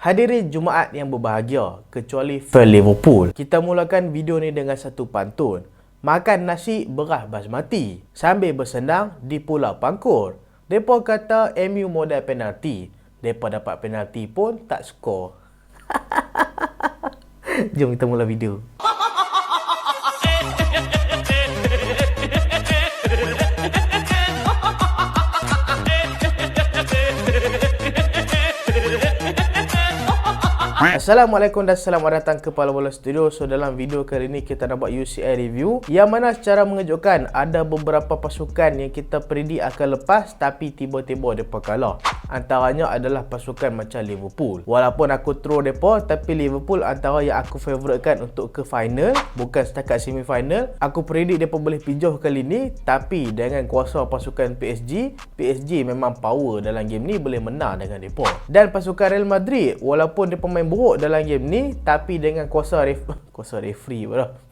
Hadirin Jumaat yang berbahagia, kecuali fan Liverpool. Kita mulakan video ni dengan satu pantun. Makan nasi beras basmati sambil bersenang di Pulau Pangkur. Depa kata MU modal penalti. Depa dapat penalti pun tak skor. Jom kita mula video. Assalamualaikum dan selamat datang ke Pala Bola Studio. So dalam video kali ini kita nak buat UCL review yang mana secara mengejutkan ada beberapa pasukan yang kita predik akan lepas tapi tiba-tiba depa kalah. Antaranya adalah pasukan macam Liverpool. Walaupun aku throw depa tapi Liverpool antara yang aku favouritekan untuk ke final bukan setakat semi final. Aku predik depa boleh pijuh kali ni tapi dengan kuasa pasukan PSG, PSG memang power dalam game ni boleh menang dengan depa. Dan pasukan Real Madrid walaupun depa main buruk dalam game ni tapi dengan kuasa ref kuasa referee pula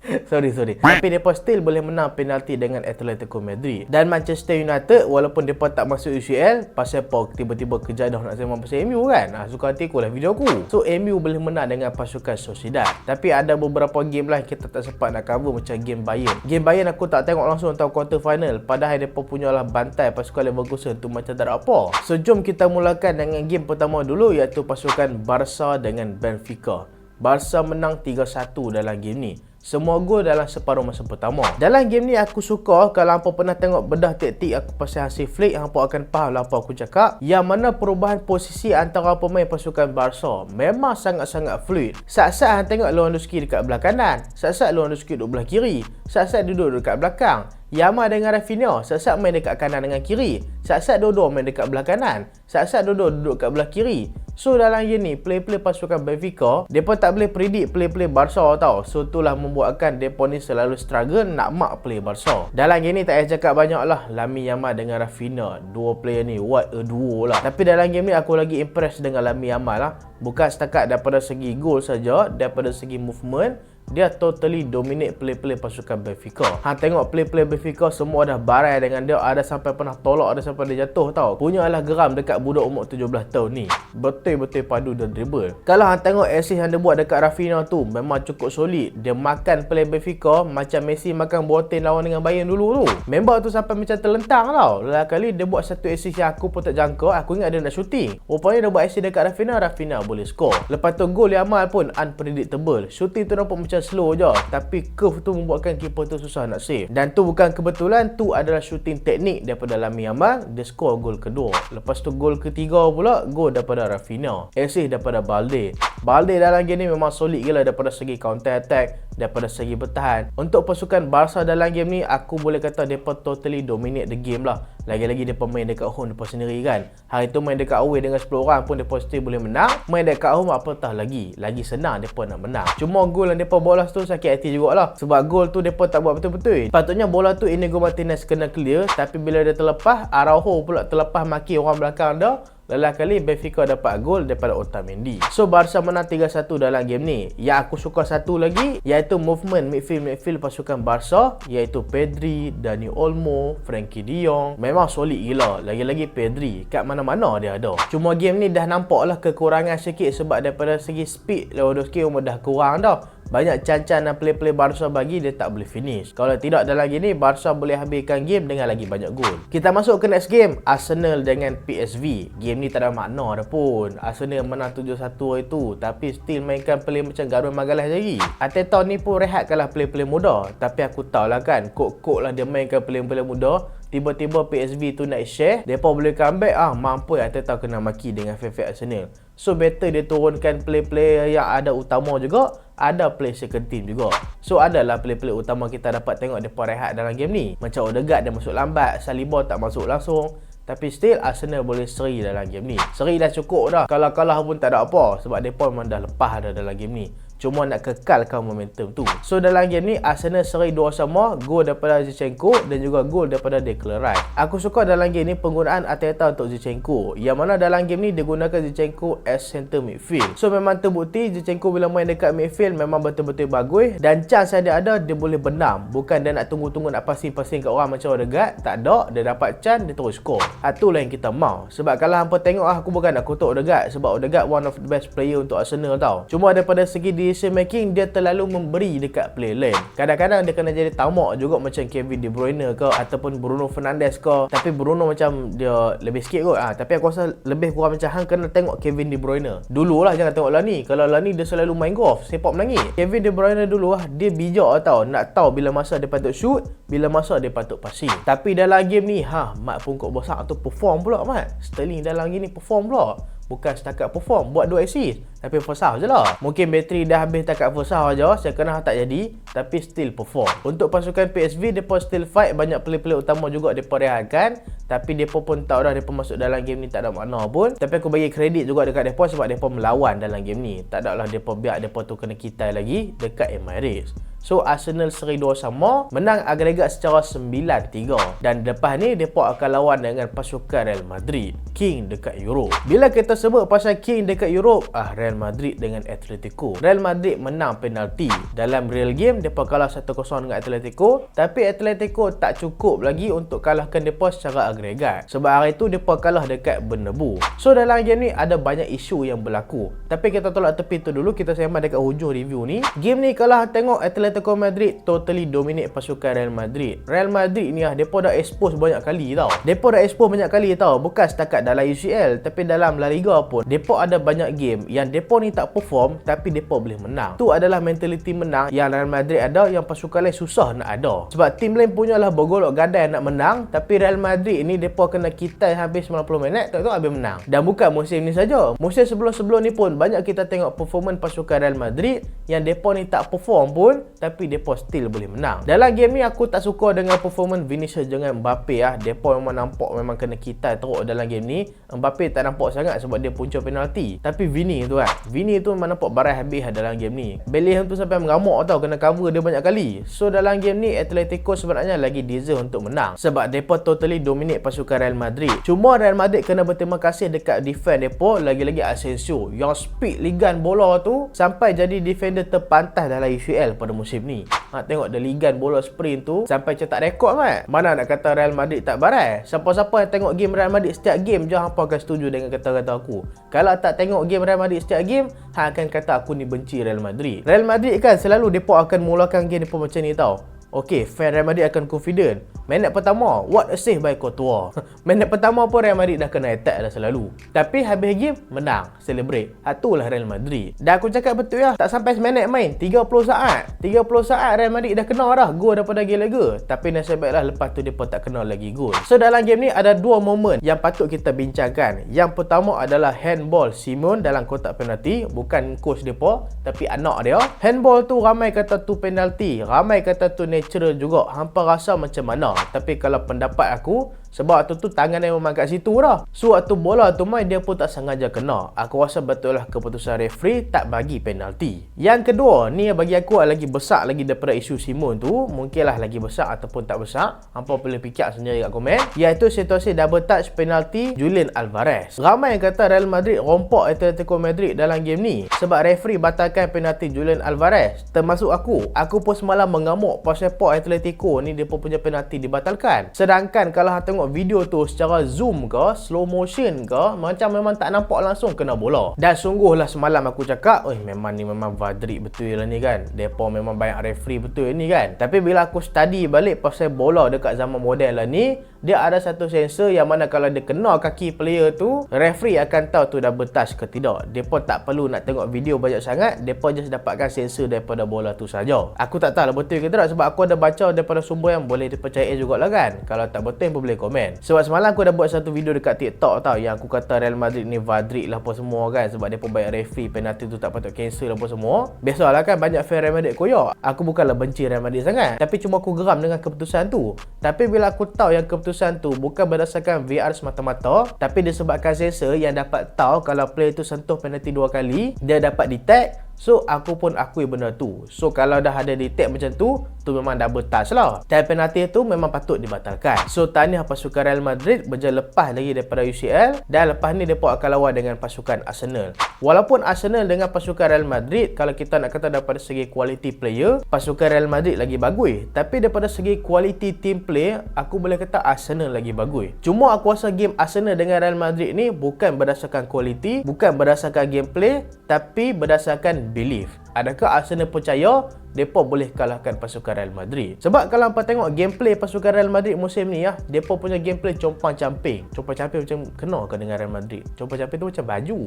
sorry sorry. Tapi mereka still boleh menang penalti dengan Atletico Madrid. Dan Manchester United walaupun mereka tak masuk UCL pasal apa tiba-tiba kejadah nak sembang pasal MU kan? Ha, suka hati aku lah video aku. So MU boleh menang dengan pasukan Sociedad. Tapi ada beberapa game lah kita tak sempat nak cover macam game Bayern. Game Bayern aku tak tengok langsung tahu quarter final. Padahal mereka punya lah bantai pasukan Leverkusen tu macam tak ada apa. So jom kita mulakan dengan game pertama dulu iaitu pasukan Barca dengan Benfica. Barca menang 3-1 dalam game ni semua gol dalam separuh masa pertama. Dalam game ni aku suka kalau hampa pernah tengok bedah taktik aku pasal hasil flick hampa akan faham lah apa aku cakap. Yang mana perubahan posisi antara pemain pasukan Barca memang sangat-sangat fluid. Saat-saat tengok Lewandowski dekat belah kanan, saat-saat Lewandowski duduk belah kiri, saat-saat duduk dekat belakang. Yama dengan Rafinha saat-saat main dekat kanan dengan kiri, saat-saat dua-dua main dekat belah kanan, saat-saat dua-dua duduk dekat belah kiri. So dalam game ni play-play pasukan Benfica, depa tak boleh predict play-play Barca tau. So itulah membuatkan depa ni selalu struggle nak mak play Barca. Dalam game ni tak payah cakap banyak lah. Lami Yamal dengan Rafinha, dua player ni what a duo lah. Tapi dalam game ni aku lagi impress dengan Lami Yamal lah. Bukan setakat daripada segi gol saja, daripada segi movement dia totally dominate play-play pasukan Benfica. Ha tengok play-play Benfica semua dah barai dengan dia ada sampai pernah tolak ada sampai dia jatuh tau. Punya lah geram dekat budak umur 17 tahun ni. Betul-betul padu dan dribble. Kalau hang tengok assist yang dia buat dekat Rafinha tu memang cukup solid. Dia makan play Benfica macam Messi makan Boateng lawan dengan Bayern dulu tu. Member tu sampai macam terlentang tau. Lalu kali dia buat satu assist yang aku pun tak jangka. Aku ingat dia nak shooting. Rupanya dia buat assist dekat Rafinha, Rafinha boleh score. Lepas tu gol Yamal pun unpredictable. Shooting tu nampak macam slow je. Tapi curve tu membuatkan keeper tu susah nak save. Dan tu bukan kebetulan tu adalah shooting teknik daripada Lami Yamal. Dia score gol kedua. Lepas tu gol ketiga pula gol daripada Rafinha. Assist daripada Balde. Balde dalam game ni memang solid gila daripada segi counter attack daripada segi bertahan. Untuk pasukan Barca dalam game ni aku boleh kata mereka totally dominate the game lah lagi-lagi dia main dekat home mereka sendiri kan. Hari tu main dekat away dengan 10 orang pun mereka still boleh menang. Main dekat home apatah lagi. Lagi senang mereka nak menang. Cuma gol yang mereka bola tu sakit hati jugalah. Sebab gol tu mereka tak buat betul-betul. Patutnya bola tu Inigo Martinez kena clear. Tapi bila dia terlepas Araujo pula terlepas maki orang belakang dia Lelah kali Benfica dapat gol daripada Otamendi. So Barca menang 3-1 dalam game ni. Yang aku suka satu lagi iaitu movement midfield-midfield pasukan Barca iaitu Pedri, Dani Olmo, Frankie De Jong. Memang solid gila. Lagi-lagi Pedri kat mana-mana dia ada. Cuma game ni dah nampak lah kekurangan sikit sebab daripada segi speed Lewandowski umur dah kurang dah banyak cancan dan play-play Barca bagi dia tak boleh finish. Kalau tidak dalam game ni Barca boleh habiskan game dengan lagi banyak gol. Kita masuk ke next game Arsenal dengan PSV. Game ni tak ada makna dah pun. Arsenal menang 7-1 itu tapi still mainkan play macam Garun Magalas lagi. Ateta ni pun rehat kalah play-play muda. Tapi aku tahu lah kan kok-kok lah dia mainkan play-play muda tiba-tiba PSV tu naik share, mereka boleh comeback ah mampu Arteta kena maki dengan fan Arsenal. So better dia turunkan play-play yang ada utama juga, ada play second team juga. So adalah play-play utama kita dapat tengok depa rehat dalam game ni. Macam Odegaard dia masuk lambat, Saliba tak masuk langsung. Tapi still Arsenal boleh seri dalam game ni. Seri dah cukup dah. Kalau kalah pun tak ada apa sebab depa memang dah lepas dah dalam game ni. Cuma nak kekalkan momentum tu. So dalam game ni Arsenal seri dua sama, gol daripada Zinchenko dan juga gol daripada Declan Rice. Aku suka dalam game ni penggunaan Arteta untuk Zinchenko. Yang mana dalam game ni dia gunakan Zinchenko as center midfield. So memang terbukti Zinchenko bila main dekat midfield memang betul-betul bagus dan chance yang dia ada dia boleh benam. Bukan dia nak tunggu-tunggu nak passing-passing kat orang macam Odegaard, tak ada, dia dapat chance dia terus score. Itulah yang kita mau. Sebab kalau hampa tengok ah, aku bukan nak kutuk Odegaard sebab Odegaard one of the best player untuk Arsenal tau. Cuma daripada segi decision making dia terlalu memberi dekat player lain. Kadang-kadang dia kena jadi tamak juga macam Kevin De Bruyne ke ataupun Bruno Fernandes ke. Tapi Bruno macam dia lebih sikit kot. Ah, tapi aku rasa lebih kurang macam hang kena tengok Kevin De Bruyne. Dulu lah jangan tengok Lani. Kalau Lani dia selalu main golf, sepak menangis. Kevin De Bruyne dulu lah dia bijak tau. Nak tahu bila masa dia patut shoot, bila masa dia patut passing. Tapi dalam game ni, ha, mat pungkuk besar tu perform pula mat. Sterling dalam game ni perform pula bukan setakat perform buat dua assist tapi first half je lah. Mungkin bateri dah habis takat first half je saya kena tak jadi tapi still perform. Untuk pasukan PSV mereka still fight banyak player-player utama juga mereka rehatkan tapi mereka pun tahu dah mereka masuk dalam game ni tak ada makna pun. Tapi aku bagi kredit juga dekat mereka sebab mereka melawan dalam game ni. Tak ada lah mereka biar mereka tu kena kitai lagi dekat Emirates So Arsenal seri 2 sama menang agregat secara 9-3 dan depan ni depa akan lawan dengan pasukan Real Madrid King dekat Europe. Bila kita sebut pasal King dekat Europe, ah Real Madrid dengan Atletico. Real Madrid menang penalti. Dalam real game depa kalah 1-0 dengan Atletico, tapi Atletico tak cukup lagi untuk kalahkan depa secara agregat. Sebab hari tu depa kalah dekat Bernabeu. So dalam game ni ada banyak isu yang berlaku. Tapi kita tolak tepi tu dulu, kita sembang dekat hujung review ni. Game ni kalau tengok Atletico Atletico Madrid totally dominate pasukan Real Madrid. Real Madrid ni lah, depa dah expose banyak kali tau. Depa dah expose banyak kali tau. Bukan setakat dalam UCL, tapi dalam La Liga pun. Depa ada banyak game yang depa ni tak perform, tapi depa boleh menang. Tu adalah mentaliti menang yang Real Madrid ada, yang pasukan lain susah nak ada. Sebab tim lain punya lah bergolok gadai nak menang, tapi Real Madrid ni depa kena kita habis 90 minit, tak tahu habis menang. Dan bukan musim ni saja. Musim sebelum-sebelum ni pun banyak kita tengok performance pasukan Real Madrid yang depa ni tak perform pun tapi depa still boleh menang. Dalam game ni aku tak suka dengan performance Vinicius dengan Mbappe ah. Depa memang nampak memang kena kita teruk dalam game ni. Mbappe tak nampak sangat sebab dia punca penalti. Tapi Vini tu kan. Vini tu memang nampak barai habis lah dalam game ni. Bellingham tu sampai mengamuk tau kena cover dia banyak kali. So dalam game ni Atletico sebenarnya lagi deserve untuk menang sebab depa totally dominate pasukan Real Madrid. Cuma Real Madrid kena berterima kasih dekat defend depa lagi-lagi Asensio yang speed ligan bola tu sampai jadi defender terpantas dalam UCL pada musim musim ni. Ha, tengok The Ligan bola sprint tu sampai cetak rekod mat. Mana nak kata Real Madrid tak barai? Siapa-siapa yang tengok game Real Madrid setiap game je hampa akan setuju dengan kata-kata aku. Kalau tak tengok game Real Madrid setiap game, hang akan kata aku ni benci Real Madrid. Real Madrid kan selalu depa akan mulakan game depa macam ni tau. Okey, fan Real Madrid akan confident. Minit pertama, what a save by Courtois. Minit pertama pun Real Madrid dah kena attack dah selalu. Tapi habis game, menang. Celebrate. Itulah Real Madrid. Dan aku cakap betul ya, tak sampai seminit main. 30 saat. 30 saat Real Madrid dah kena dah gol daripada Gallagher. Tapi nasib baiklah lepas tu dia pun tak kena lagi gol. So dalam game ni ada dua momen yang patut kita bincangkan. Yang pertama adalah handball Simon dalam kotak penalti. Bukan coach dia pun, tapi anak dia. Handball tu ramai kata tu penalti. Ramai kata tu natural juga. Hampa rasa macam mana? Tapi kalau pendapat aku sebab waktu tu tangan dia memang kat situ dah. So waktu bola tu main dia pun tak sengaja kena. Aku rasa betul lah keputusan referee tak bagi penalti. Yang kedua, ni bagi aku lagi besar lagi daripada isu Simon tu. Mungkinlah lagi besar ataupun tak besar. Hampa boleh fikir sendiri kat komen. Iaitu situasi double touch penalti Julian Alvarez. Ramai yang kata Real Madrid rompok Atletico Madrid dalam game ni. Sebab referee batalkan penalti Julian Alvarez. Termasuk aku. Aku pun semalam mengamuk pasal Atletico ni dia pun punya penalti dibatalkan. Sedangkan kalau tengok tengok video tu secara zoom ke, slow motion ke, macam memang tak nampak langsung kena bola. Dan sungguhlah semalam aku cakap, oi memang ni memang Vadrik betul lah ni kan. Depa memang banyak referee betul ni kan. Tapi bila aku study balik pasal bola dekat zaman moden lah ni, dia ada satu sensor yang mana kalau dia kena kaki player tu referee akan tahu tu dah bertas ke tidak pun tak perlu nak tengok video banyak sangat pun just dapatkan sensor daripada bola tu saja. aku tak tahu lah betul ke tidak sebab aku ada baca daripada sumber yang boleh dipercayai jugalah kan kalau tak betul pun boleh komen sebab semalam aku dah buat satu video dekat tiktok tau yang aku kata Real Madrid ni Vadrik lah apa semua kan. Sebab dia pun banyak referee penalti tu tak patut cancel lah apa semua. Biasalah kan banyak fan Real Madrid koyak. Aku bukanlah benci Real Madrid sangat. Tapi cuma aku geram dengan keputusan tu. Tapi bila aku tahu yang keputusan tu bukan berdasarkan VR semata-mata tapi disebabkan sensor yang dapat tahu kalau player tu sentuh penalti dua kali dia dapat detect So aku pun akui benda tu. So kalau dah ada detect macam tu, tu memang double touch lah. Dan penalti tu memang patut dibatalkan. So tahniah pasukan Real Madrid berjaya lepas lagi daripada UCL dan lepas ni mereka akan lawan dengan pasukan Arsenal. Walaupun Arsenal dengan pasukan Real Madrid kalau kita nak kata daripada segi quality player, pasukan Real Madrid lagi bagus. Tapi daripada segi quality team play, aku boleh kata Arsenal lagi bagus. Cuma aku rasa game Arsenal dengan Real Madrid ni bukan berdasarkan quality, bukan berdasarkan gameplay, tapi berdasarkan belief. Adakah Arsenal percaya mereka boleh kalahkan pasukan Real Madrid? Sebab kalau hampa tengok gameplay pasukan Real Madrid musim ni ya, mereka punya gameplay compang camping. Compang camping macam kena ke dengan Real Madrid? Compang camping tu macam baju.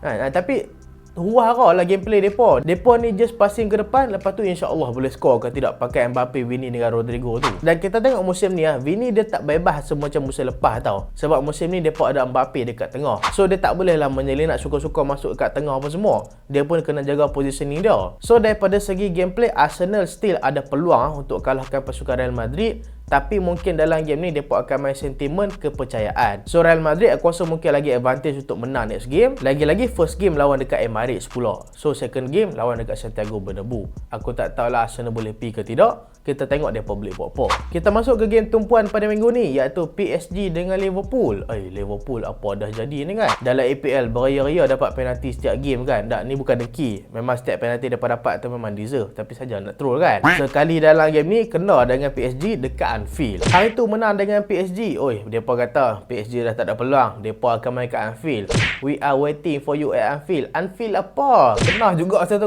Ha, tapi Huah kau lah gameplay depa. Depa ni just passing ke depan lepas tu insya-Allah boleh score ke tidak pakai Mbappe, Vini dengan Rodrigo tu. Dan kita tengok musim ni ah, Vini dia tak bebas semacam musim lepas tau. Sebab musim ni depa ada Mbappe dekat tengah. So dia tak boleh lah menyelinap suka-suka masuk kat tengah apa semua. Dia pun kena jaga positioning dia. So daripada segi gameplay Arsenal still ada peluang ah, untuk kalahkan pasukan Real Madrid tapi mungkin dalam game ni Mereka akan main sentimen kepercayaan. So Real Madrid aku rasa mungkin lagi advantage untuk menang next game. Lagi-lagi first game lawan dekat Emirates pula. So second game lawan dekat Santiago Bernabeu. Aku tak tahulah Arsenal boleh pergi ke tidak kita tengok dia boleh buat apa. Kita masuk ke game tumpuan pada minggu ni iaitu PSG dengan Liverpool. Eh Liverpool apa dah jadi ni kan? Dalam APL beria-ria dapat penalti setiap game kan? Tak ni bukan deki. Memang setiap penalti dapat dapat tu memang deserve tapi saja nak troll kan. Sekali dalam game ni kena dengan PSG dekat Anfield. Hari tu menang dengan PSG. Oi, depa kata PSG dah tak ada peluang. Depa akan main kat Anfield. We are waiting for you at Anfield. Anfield apa? Kena juga 1-0.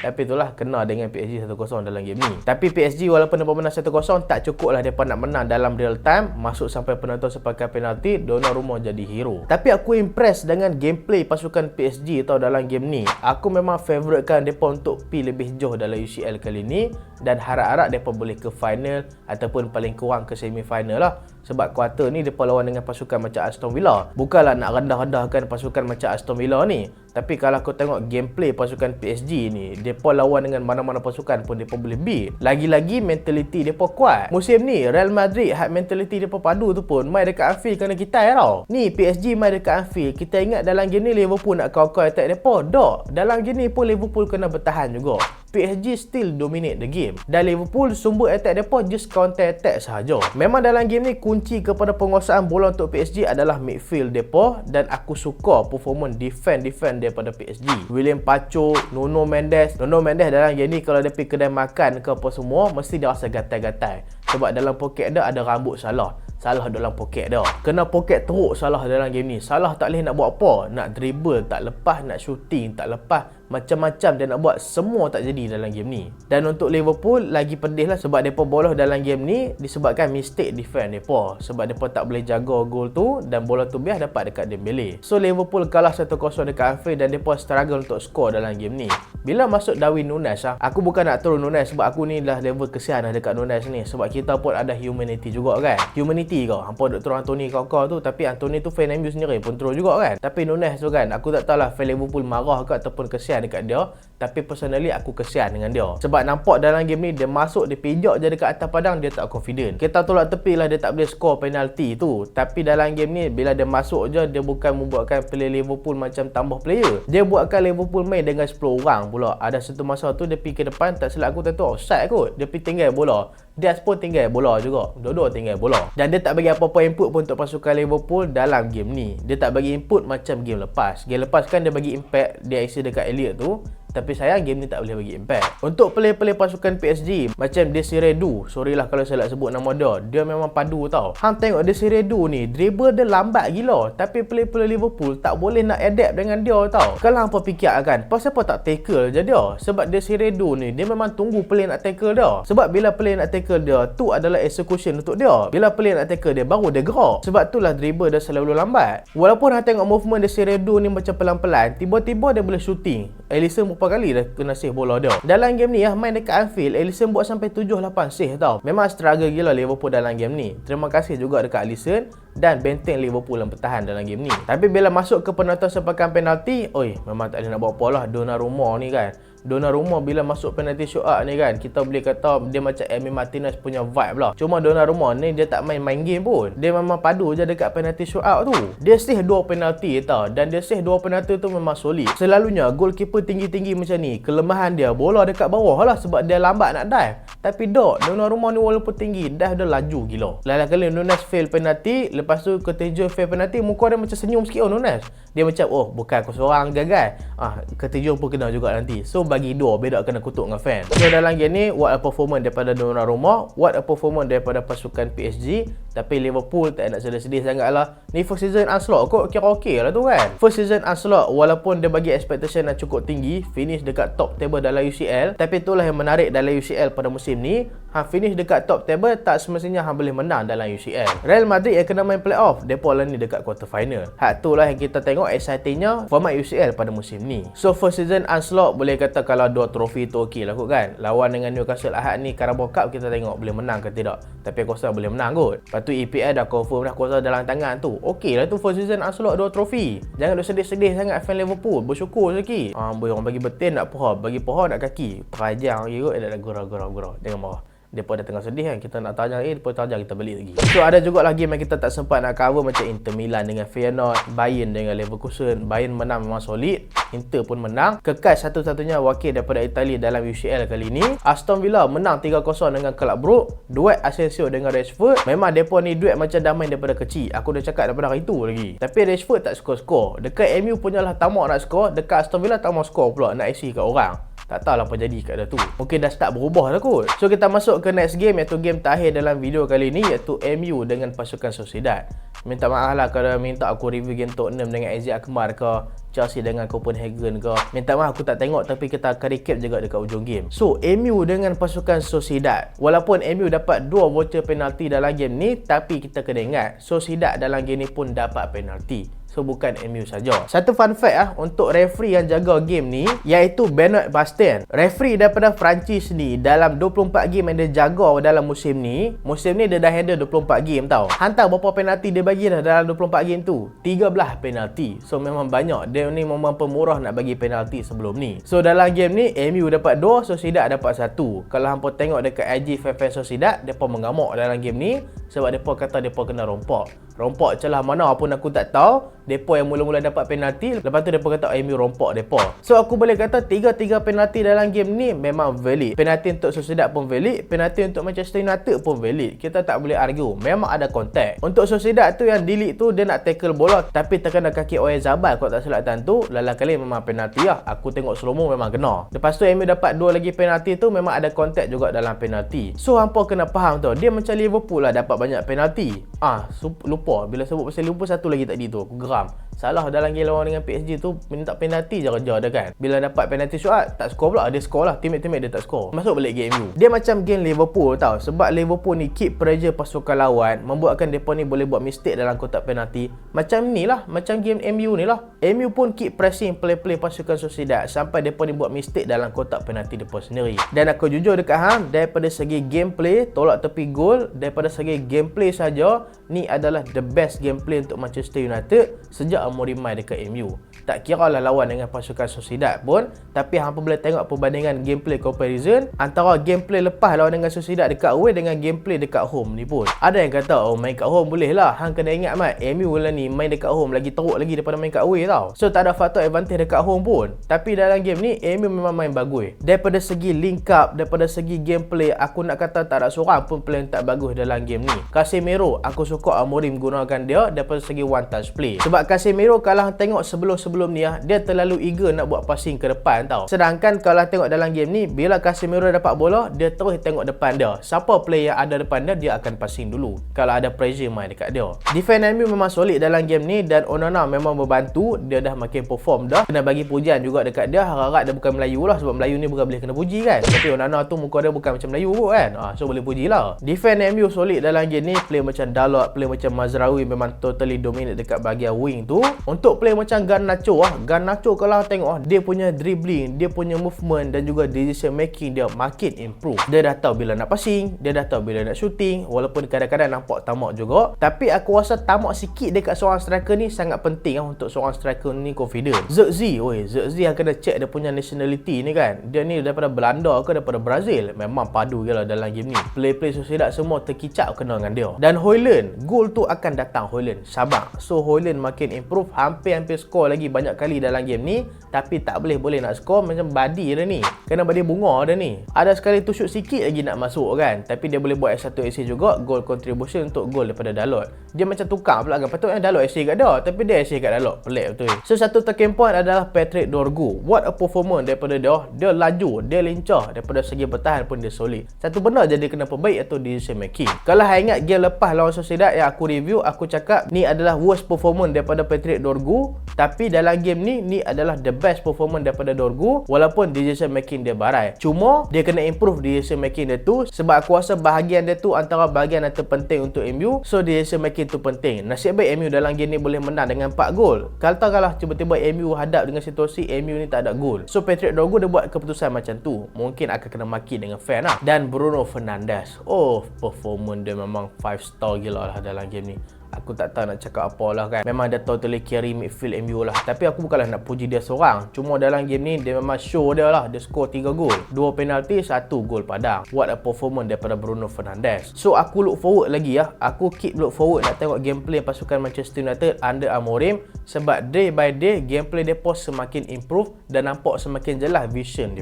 Tapi itulah kena dengan PSG 1-0 dalam game ni. Tapi PSG walaupun mereka menang 1-0 tak cukup lah mereka nak menang dalam real time masuk sampai penonton sepakai penalti Donnarumma jadi hero. Tapi aku impress dengan gameplay pasukan PSG tau dalam game ni. Aku memang favouritekan mereka untuk pi lebih jauh dalam UCL kali ni dan harap-harap mereka boleh ke final ataupun paling kurang ke semi final lah sebab kuarter ni mereka lawan dengan pasukan macam Aston Villa bukanlah nak rendah-rendahkan pasukan macam Aston Villa ni tapi kalau aku tengok gameplay pasukan PSG ni mereka lawan dengan mana-mana pasukan pun mereka boleh beat lagi lagi mentaliti depa kuat. Musim ni Real Madrid hak mentaliti depa padu tu pun main dekat Anfield kena kita tau. Ni PSG main dekat Anfield. Kita ingat dalam game ni Liverpool nak kau-kau attack depa. Dok, dalam game ni pun Liverpool kena bertahan juga. PSG still dominate the game. Dan Liverpool sumber attack depa just counter attack sahaja. Memang dalam game ni kunci kepada penguasaan bola untuk PSG adalah midfield depa dan aku suka performance defend defend daripada PSG. William Pacho, Nuno Mendes. Nuno Mendes dalam game ni kalau dia pergi kedai makan ke apa semua mesti dia rasa gatal-gatal. Sebab dalam poket dia ada rambut salah. Salah dalam poket dia. Kena poket teruk salah dalam game ni. Salah tak boleh nak buat apa. Nak dribble tak lepas, nak shooting tak lepas macam-macam dia nak buat semua tak jadi dalam game ni. Dan untuk Liverpool lagi pedih lah sebab mereka bolos dalam game ni disebabkan mistake defend mereka. Sebab mereka tak boleh jaga gol tu dan bola tu biar dapat dekat Dembele. So Liverpool kalah 1-0 dekat Anfield dan mereka struggle untuk score dalam game ni. Bila masuk Darwin Nunes lah aku bukan nak turun Nunes sebab aku ni dah level kesian lah dekat Nunes ni. Sebab kita pun ada humanity juga kan. Humanity kau hampa Dr. Anthony kau-kau tu. Tapi Anthony tu fan MU sendiri pun turun juga kan. Tapi Nunes tu kan aku tak tahu lah fan Liverpool marah ke ataupun kesian kesian dekat dia tapi personally aku kesian dengan dia. Sebab nampak dalam game ni dia masuk dia pijak je dekat atas padang dia tak confident. Kita tolak tepi lah dia tak boleh score penalti tu. Tapi dalam game ni bila dia masuk je dia bukan membuatkan player Liverpool macam tambah player. Dia buatkan Liverpool main dengan 10 orang pula. Ada satu masa tu dia pergi ke depan tak silap aku tentu offside kot. Dia pergi tinggal bola dia pun tinggal bola juga. Dua-dua tinggal bola. Dan dia tak bagi apa-apa input pun untuk pasukan Liverpool dalam game ni. Dia tak bagi input macam game lepas. Game lepas kan dia bagi impact dia isi dekat Elliot tu tapi sayang game ni tak boleh bagi impact. Untuk player-player pasukan PSG Macam Desiree Du Sorry lah kalau saya nak sebut nama dia Dia memang padu tau. Hang tengok Desiree Du ni Dribble dia lambat gila Tapi player-player Liverpool Tak boleh nak adapt dengan dia tau. Kalau hang fikir kan Pasal apa tak tackle je dia? Sebab Desiree Du ni Dia memang tunggu player nak tackle dia. Sebab bila player nak tackle dia Tu adalah execution untuk dia. Bila player nak tackle dia Baru dia gerak. Sebab itulah dribble dia selalu lambat. Walaupun hang tengok movement Desiree Du ni Macam pelan-pelan Tiba-tiba dia boleh shooting. Ellison berapa kali dah kena save bola dia. Dalam game ni ya, main dekat Anfield, Alisson buat sampai 7-8 save tau. Memang struggle gila Liverpool dalam game ni. Terima kasih juga dekat Alisson dan benteng Liverpool yang bertahan dalam game ni. Tapi bila masuk ke penonton sepakan penalti, oi memang tak ada nak buat apa lah Donnarumma ni kan. Donnarumma bila masuk penalti shootout ni kan kita boleh kata dia macam Emi Martinez punya vibe lah. Cuma Donnarumma ni dia tak main-main game pun. Dia memang padu je dekat penalti shootout tu. Dia sih dua penalti tau. Dan dia sih dua penalti tu memang solid. Selalunya goalkeeper tinggi-tinggi macam ni kelemahan dia bola dekat bawah lah sebab dia lambat nak dive tapi dok Donnarumma ni walaupun tinggi dive dia laju gila lain kali Nunes fail penalti lepas tu Coutinho fail penalti muka dia macam senyum sikit oh Nunes dia macam oh bukan aku seorang gagal ah Coutinho pun kena juga nanti so bagi dua beda kena kutuk dengan fan. So dalam game ni what a performance daripada Donnarumma, what a performance daripada pasukan PSG, tapi Liverpool tak nak sedih-sedih sangatlah. Ni first season Anslot kok kira okey lah tu kan. First season Anslot walaupun dia bagi expectation yang cukup tinggi, finish dekat top table dalam UCL, tapi itulah yang menarik dalam UCL pada musim ni, ha finish dekat top table tak semestinya hang boleh menang dalam UCL. Real Madrid yang kena main playoff, depa lah ni dekat quarter final. Hak tu lah yang kita tengok excitingnya format UCL pada musim ni. So first season Anslot boleh kata kalau dua trofi tu okey lah kot kan? Lawan dengan Newcastle Ahad ni Carabao Cup kita tengok boleh menang ke tidak. Tapi aku rasa boleh menang kot. Lepas tu EPL dah confirm dah kuasa dalam tangan tu. Okey lah tu first season Ancelot dua trofi. Jangan duk sedih-sedih sangat fan Liverpool. Bersyukur sikit ah, boleh orang bagi betin nak pohon bagi pohon nak kaki. Perajang je kot dah gurau-gurau-gurau. Jangan marah Depa dah tengah sedih kan kita nak tanya eh depa tanya kita beli lagi. So ada juga lagi yang kita tak sempat nak cover macam Inter Milan dengan Feyenoord, Bayern dengan Leverkusen. Bayern menang memang solid, Inter pun menang. Kekal satu-satunya wakil daripada Italia dalam UCL kali ini. Aston Villa menang 3-0 dengan Club Brugge. Duet Asensio dengan Rashford. Memang depa ni duet macam dah main daripada kecil. Aku dah cakap daripada hari tu lagi. Tapi Rashford tak skor-skor. Dekat MU punya lah tamak nak skor, dekat Aston Villa tak mau skor pula nak isi kat orang. Tak tahu lah apa jadi kat dia tu. Mungkin dah start berubah lah kot. So kita masuk ke next game iaitu game terakhir dalam video kali ni iaitu MU dengan pasukan Sociedad. Minta maaf lah kalau minta aku review game Tottenham dengan AZ Akmar ke Chelsea dengan Copenhagen ke. Minta maaf aku tak tengok tapi kita akan recap juga dekat ujung game. So MU dengan pasukan Sociedad. Walaupun MU dapat dua voucher penalti dalam game ni tapi kita kena ingat Sociedad dalam game ni pun dapat penalti. So bukan MU saja. Satu fun fact ah untuk referee yang jaga game ni iaitu Bernard Bastien. Referee daripada Perancis ni dalam 24 game yang dia jaga dalam musim ni, musim ni dia dah handle 24 game tau. Hantar berapa penalti dia bagi dah dalam 24 game tu? 13 penalti. So memang banyak. Dia ni memang pemurah nak bagi penalti sebelum ni. So dalam game ni MU dapat 2, Sociedad dapat 1. Kalau hangpa tengok dekat IG fan Sociedad, depa mengamuk dalam game ni sebab depa kata depa kena rompak. Rompak celah mana pun aku tak tahu. Depa yang mula-mula dapat penalti Lepas tu depa kata MU rompak depa So aku boleh kata tiga-tiga penalti dalam game ni memang valid. Penalti untuk Sociedad pun valid Penalti untuk Manchester United pun valid. Kita tak boleh argue. Memang ada kontak Untuk Sociedad tu yang delete tu Dia nak tackle bola Tapi terkena kaki Oye Zabal Kalau tak salah tu Lala kali memang penalti lah. Aku tengok slow mo memang kena. Lepas tu MU dapat dua lagi penalti tu Memang ada kontak juga dalam penalti. So hampa kena faham tu Dia macam Liverpool lah dapat banyak penalti. Ah, lupa Bila sebut pasal Liverpool satu lagi tadi tu Aku geram Salah dalam game lawan dengan PSG tu minta penalti je kerja dia kan. Bila dapat penalti shot tak skor pula. Dia skor lah. Teammate-teammate dia tak skor. Masuk balik game MU. Dia macam game Liverpool tau. Sebab Liverpool ni keep pressure pasukan lawan. Membuatkan mereka ni boleh buat mistake dalam kotak penalti. Macam ni lah. Macam game MU ni lah. MU pun keep pressing play-play pasukan Sociedad. Sampai mereka ni buat mistake dalam kotak penalti mereka sendiri. Dan aku jujur dekat Ham. Daripada segi gameplay. Tolak tepi gol. Daripada segi gameplay saja Ni adalah the best gameplay untuk Manchester United. Sejak Morimai dekat MU. Tak kira lah lawan dengan pasukan Sociedad pun, tapi hang pun boleh tengok perbandingan gameplay comparison antara gameplay lepas lawan dengan Sociedad dekat away dengan gameplay dekat home ni pun. Ada yang kata, oh main kat home boleh lah. Hang kena ingat mat, MU lah ni main dekat home lagi teruk lagi daripada main kat away tau. So tak ada faktor advantage dekat home pun. Tapi dalam game ni, MU memang main bagus. Daripada segi link up, daripada segi gameplay, aku nak kata tak ada seorang pun play tak bagus dalam game ni. Casemiro, aku suka Amorim gunakan dia daripada segi one touch play. Sebab Casemiro kalau tengok sebelum-sebelum ni ah dia terlalu eager nak buat passing ke depan tau. Sedangkan kalau tengok dalam game ni bila Casemiro dapat bola dia terus tengok depan dia. Siapa player yang ada depan dia dia akan passing dulu. Kalau ada pressure main dekat dia. Defense MU memang solid dalam game ni dan Onana memang membantu dia dah makin perform dah. Kena bagi pujian juga dekat dia. Harap dia bukan Melayu lah sebab Melayu ni bukan boleh kena puji kan. Tapi Onana tu muka dia bukan macam Melayu kan. Ah so boleh puji lah. Defense MU solid dalam game ni. Play macam Dalot, play macam Mazraoui memang totally dominate dekat bahagian wing tu. Untuk player macam Garnacho ah. Garnacho kalau tengok ah, dia punya dribbling, dia punya movement dan juga decision making dia makin improve. Dia dah tahu bila nak passing, dia dah tahu bila nak shooting walaupun kadang-kadang nampak tamak juga. Tapi aku rasa tamak sikit dekat seorang striker ni sangat penting ah untuk seorang striker ni confident. Zerzi, oi, Zerzi yang kena check dia punya nationality ni kan. Dia ni daripada Belanda ke daripada Brazil. Memang padu lah dalam game ni. Play-play Sociedad semua terkicap kena dengan dia. Dan Hoyland, gol tu akan datang Hoyland. Sabar. So Hoyland makin improve. Hampir-hampir score lagi banyak kali dalam game ni. Tapi tak boleh boleh nak score macam body dia ni. Kena body bunga dia ni. Ada sekali tu shoot sikit lagi nak masuk kan. Tapi dia boleh buat satu assist juga. Goal contribution untuk goal daripada Dalot. Dia macam tukar pula kan. Patutnya Dalot assist kat dia. Tapi dia assist kat Dalot. Pelik betul. So satu talking point adalah Patrick Dorgu. What a performance daripada dia. Dia laju dia lincah. Daripada segi bertahan pun dia solid. Satu benda jadi kena perbaik iaitu decision making. Kalau hai ingat game lepas lawan Sociedad yang aku review aku cakap ni adalah worst performance daripada Patrick Dorgu tapi dalam game ni ni adalah the best performance daripada Dorgu walaupun decision making dia barai. Cuma dia kena improve decision making dia tu sebab aku rasa bahagian dia tu antara bahagian yang terpenting untuk MU. So decision making tu penting. Nasib baik MU dalam game ni boleh menang dengan 4 gol. Kalau tak kalah tiba-tiba MU hadap dengan situasi MU ni tak ada gol. So Patrick Dorgu dia buat keputusan macam tu. Mungkin akan kena maki dengan fan lah. Dan Bruno Fernandes. Oh, performance dia memang 5 star gila lah dalam game ni aku tak tahu nak cakap apa lah kan. Memang dia totally carry midfield MU lah. Tapi aku bukanlah nak puji dia seorang. Cuma dalam game ni dia memang show dia lah. Dia score 3 gol. 2 penalti 1 gol padang. What a performance daripada Bruno Fernandes. So aku look forward lagi ya. Aku keep look forward nak tengok gameplay pasukan Manchester United under Amorim. Sebab day by day gameplay depa semakin improve dan nampak semakin jelas vision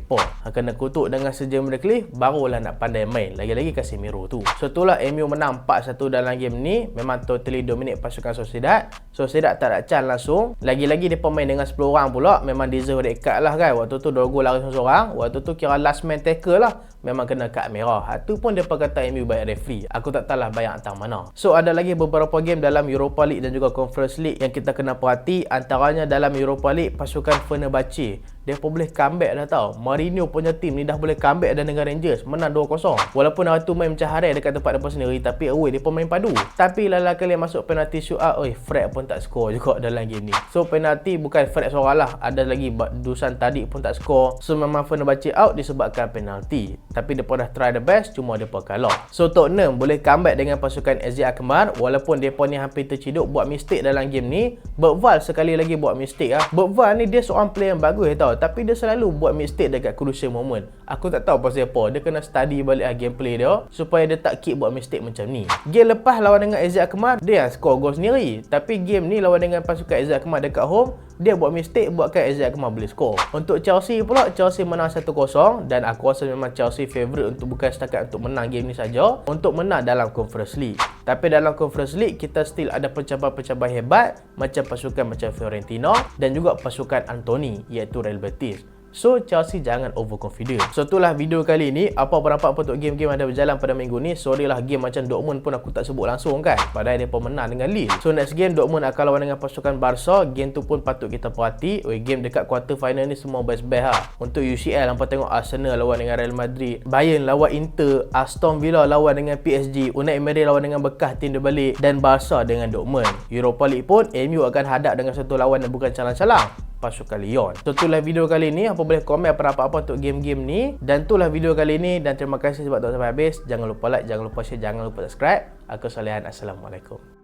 akan nak kutuk dengan sejam Radcliffe barulah nak pandai main. Lagi-lagi kasih Miro tu. So itulah MU menang 4-1 dalam game ni. Memang totally totally dominate pasukan Sociedad. Sociedad tak ada can langsung. Lagi-lagi dia pemain dengan 10 orang pula. Memang deserve red card lah kan. Waktu tu 2 gol lari seorang. Waktu tu kira last man tackle lah. Memang kena kad merah. Itu pun dia kata MU bayar referee. Aku tak tahu lah bayar antara mana. So ada lagi beberapa game dalam Europa League dan juga Conference League yang kita kena perhati. Antaranya dalam Europa League pasukan Fenerbahce dia pun boleh comeback dah tau. Mourinho punya team ni dah boleh comeback dah dengan Rangers. Menang 2-0 walaupun hari tu main macam harai dekat tempat depan sendiri tapi away dia pun main padu. Tapi lala kali masuk penalti shoot out oi Fred pun tak score juga dalam game ni. So penalti bukan Fred seorang lah. Ada lagi Dusan tadi pun tak score. So memang Fena baca out disebabkan penalti. Tapi dia pun dah try the best cuma dia pun kalah. So Tottenham boleh comeback dengan pasukan SJ Akmar. Walaupun dia pun ni hampir terciduk buat mistake dalam game ni Berval sekali lagi buat mistake lah Berval ni dia seorang player yang bagus tau tapi dia selalu buat mistake dekat crucial moment. Aku tak tahu pasal apa. Dia kena study balik lah gameplay dia supaya dia tak keep buat mistake macam ni. Game lepas lawan dengan Ezra Akmal, dia yang score gol sendiri. Tapi game ni lawan dengan pasukan Ezra Akmal dekat home, dia buat mistake buatkan Ezra Akmal boleh score. Untuk Chelsea pula, Chelsea menang 1-0 dan aku rasa memang Chelsea favourite untuk bukan setakat untuk menang game ni saja, untuk menang dalam Conference League. Tapi dalam Conference League, kita still ada pencapaian-pencapaian hebat macam pasukan macam Fiorentina dan juga pasukan Anthony iaitu Real Betis. So Chelsea jangan overconfident. So itulah video kali ni Apa pendapat untuk game-game ada berjalan pada minggu ni? Sorry lah game macam Dortmund pun aku tak sebut langsung kan. Padahal dia pun menang dengan Lille. So next game Dortmund akan lawan dengan pasukan Barca. Game tu pun patut kita perhati Oi, Game dekat quarter final ni semua best-best lah. Untuk UCL hampa tengok Arsenal lawan dengan Real Madrid. Bayern lawan Inter. Aston Villa lawan dengan PSG Unai Emery lawan dengan bekas tim dia balik Dan Barca dengan Dortmund. Europa League pun MU akan hadap dengan satu lawan yang bukan calang-calang pasukan Lyon. So itulah video kali ni. Apa boleh komen apa-apa untuk game-game ni. Dan itulah video kali ni. Dan terima kasih sebab tengok sampai habis. Jangan lupa like, jangan lupa share, jangan lupa subscribe. Aku Salihan. Assalamualaikum.